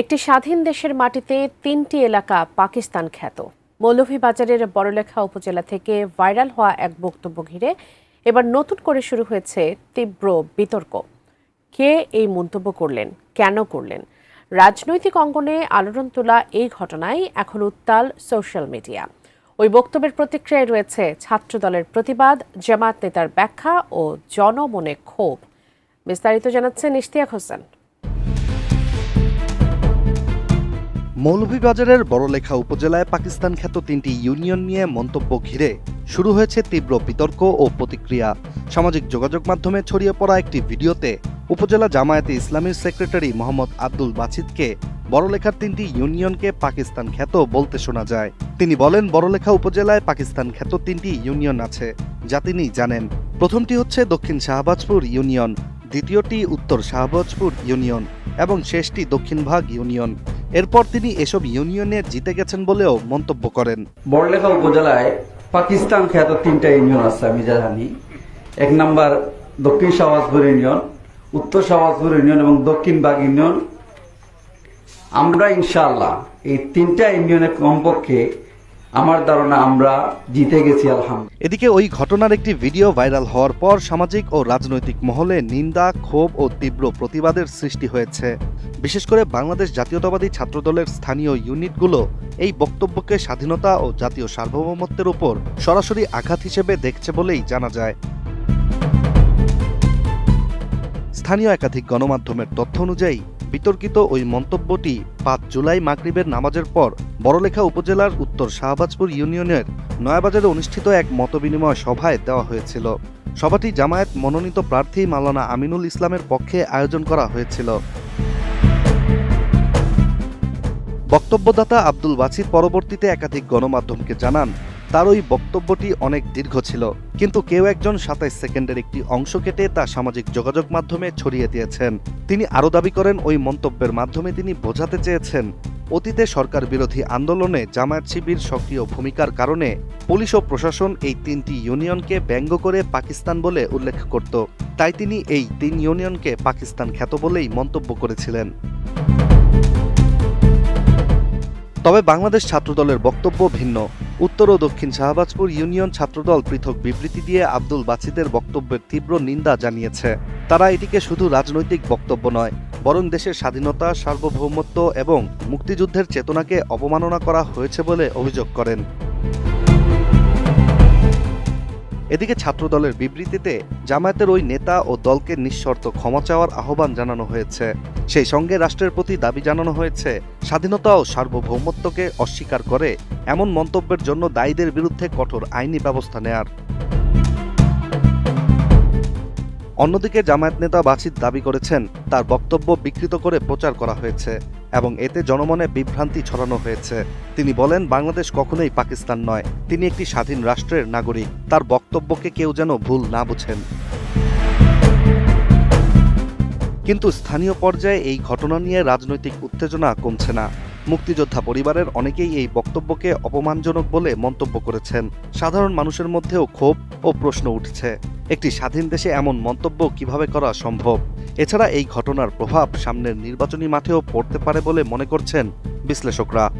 একটি স্বাধীন দেশের মাটিতে তিনটি এলাকা পাকিস্তান খ্যাত। মৌলভীবাজারের বড়লেখা উপজেলা থেকে ভাইরাল হওয়া এক বক্তব্য ঘিরে এবার নতুন করে শুরু হয়েছে তীব্র বিতর্ক। কে এই মন্তব্য করলেন? কেন করলেন? রাজনৈতিক অঙ্গনে আলোড়ন তোলা এই ঘটনায় এখন উত্তাল সোশ্যাল মিডিয়া। ওই বক্তব্যের প্রতিক্রিয়ায় রয়েছে ছাত্রদলের প্রতিবাদ, জামাত নেতার ব্যাখ্যা ও জনমনে ক্ষোভ। বিস্তারিত জানাচ্ছেন ইশতিয়াক হোসেন। মৌলভীবাজারের বড়লেখা উপজেলায় পাকিস্তান খ্যাত তিনটি ইউনিয়ন নিয়ে মন্তব্য ঘিরে শুরু হয়েছে তীব্র বিতর্ক ও প্রতিক্রিয়া। সামাজিক যোগাযোগ মাধ্যমে ছড়িয়ে পড়া একটি ভিডিওতে উপজেলা জামায়াতে ইসলামীর সেক্রেটারি মোহাম্মদ আব্দুল বাছিদকে বড়লেখার তিনটি ইউনিয়নকে পাকিস্তান খ্যাত বলতে শোনা যায়। তিনি বলেন, বড়লেখা উপজেলায় পাকিস্তান খ্যাত তিনটি ইউনিয়ন আছে যা তিনি জানেন। প্রথমটি হচ্ছে দক্ষিণ শাহবাজপুর ইউনিয়ন, দ্বিতীয়টি উত্তর শাহবাজপুর ইউনিয়ন এবং শেষটি দক্ষিণভাগ ইউনিয়ন। এরপর তিনি এসব ইউনিয়নে জিতে গেছেন বলেও মন্তব্য করেন। বড়লেখা উপজেলায় পাকিস্তান খ্যাত তিনটা ইউনিয়ন আছে আমি যা জানি এক নাম্বার দক্ষিণ শাহবাজপুর ইউনিয়ন, উত্তর শাহবাজপুর ইউনিয়ন এবং দক্ষিণ বাগ ইউনিয়ন। আমরা ইনশাআল্লাহ এই তিনটা ইউনিয়নের কমপক্ষে আমার ধারণা আমরা জিতে গেছি, আলহামদুলিল্লাহ। এদিকে ওই ঘটনার একটি ভিডিও ভাইরাল হওয়ার পর সামাজিক ও রাজনৈতিক মহলে নিন্দা, ক্ষোভ ও তীব্র প্রতিবাদের সৃষ্টি হয়েছে। বিশেষ করে বাংলাদেশ জাতীয়তাবাদী ছাত্রদলের স্থানীয় ইউনিটগুলো এই বক্তব্যকে স্বাধীনতা ও জাতীয় সার্বভৌমত্বের উপর সরাসরি আঘাত হিসেবে দেখছে বলেই জানা যায়। স্থানীয় একাধিক গণমাধ্যমের তথ্য অনুযায়ী বিতর্কিত ওই মন্তব্যটি পাঁচ জুলাই মাগরিবের নামাজের পর বড়লেখা উপজেলার উত্তর শাহবাজপুর ইউনিয়নের নয়াবাজারে অনুষ্ঠিত এক মতবিনিময় সভায় দেওয়া হয়েছিল। সভাটি জামায়াত মনোনীত প্রার্থী মালানা আমিনুল ইসলামের পক্ষে আয়োজন করা হয়েছিল। বক্তব্যদাতা আব্দুল বাছির পরবর্তীতে একাধিক গণমাধ্যমকে জানান তার ওই বক্তব্যটি অনেক দীর্ঘ ছিল, কিন্তু কেউ একজন সাতাইশ সেকেন্ডের একটি অংশ কেটে তা সামাজিক যোগাযোগ মাধ্যমে ছড়িয়ে দিয়েছেন। তিনি আরও দাবি করেন, ওই মন্তব্যের মাধ্যমে তিনি বোঝাতে চেয়েছেন, অতীতে সরকার বিরোধী আন্দোলনে জামায়াত শিবির সক্রিয় ভূমিকার কারণে পুলিশ ও প্রশাসন এই তিনটি ইউনিয়নকে ব্যঙ্গ করে পাকিস্তান বলে উল্লেখ করত। তাই তিনি এই তিন ইউনিয়নকে পাকিস্তান খ্যাত বলেই মন্তব্য করেছিলেন। তবে বাংলাদেশ ছাত্রদলের বক্তব্য ভিন্ন। উত্তর ও দক্ষিণ শাহবাজপুর ইউনিয়ন ছাত্রদল পৃথক বিবৃতি দিয়ে আব্দুল বাছিদের বক্তব্যের তীব্র নিন্দা জানিয়েছে। তারা এটিকে শুধু রাজনৈতিক বক্তব্য নয়, বরং দেশের স্বাধীনতা, সার্বভৌমত্ব এবং মুক্তিযুদ্ধের চেতনাকে অবমাননা করা হয়েছে বলে অভিযোগ করেন। এদিকে ছাত্রদলের বিবৃতিতে জামায়াতের ওই নেতা ও দলকে নিঃশর্ত ক্ষমা চাওয়ার আহ্বান জানানো হয়েছে। সেই সঙ্গে রাষ্ট্রের প্রতি দাবি জানানো হয়েছে, স্বাধীনতা ও সার্বভৌমত্বকে অস্বীকার করে এমন মন্তব্যের জন্য দায়ীদের বিরুদ্ধে কঠোর আইনি ব্যবস্থা নেয়ার। অন্যদিকে জামায়াত নেতা বাছিদ দাবি করেছেন, তার বক্তব্য বিকৃত করে প্রচার করা হয়েছে। এবং এতে জনমনে বিভ্রান্তি ছড়ানো হয়েছে। তিনি বলেন, বাংলাদেশ কখনোই পাকিস্তান নয়। তিনি একটি স্বাধীন রাষ্ট্রের নাগরিক। তার বক্তব্যকে কেউ যেন ভুল না বুঝেন। কিন্তু স্থানীয় পর্যায়ে এই ঘটনা নিয়ে রাজনৈতিক উত্তেজনা কমছে না। মুক্তিযোদ্ধা পরিবারের অনেকেই এই বক্তব্যকে অপমানজনক বলে মন্তব্য করেছেন। সাধারণ মানুষের মধ্যেও ক্ষোভ ও প্রশ্ন উঠছে। একটি স্বাধীন দেশে এমন মন্তব্য কীভাবে করা সম্ভব? এছাড়া এই ঘটনার প্রভাব সামনের নির্বাচনী মাঠেও পড়তে পারে বলে মনে করছেন বিশ্লেষকরা।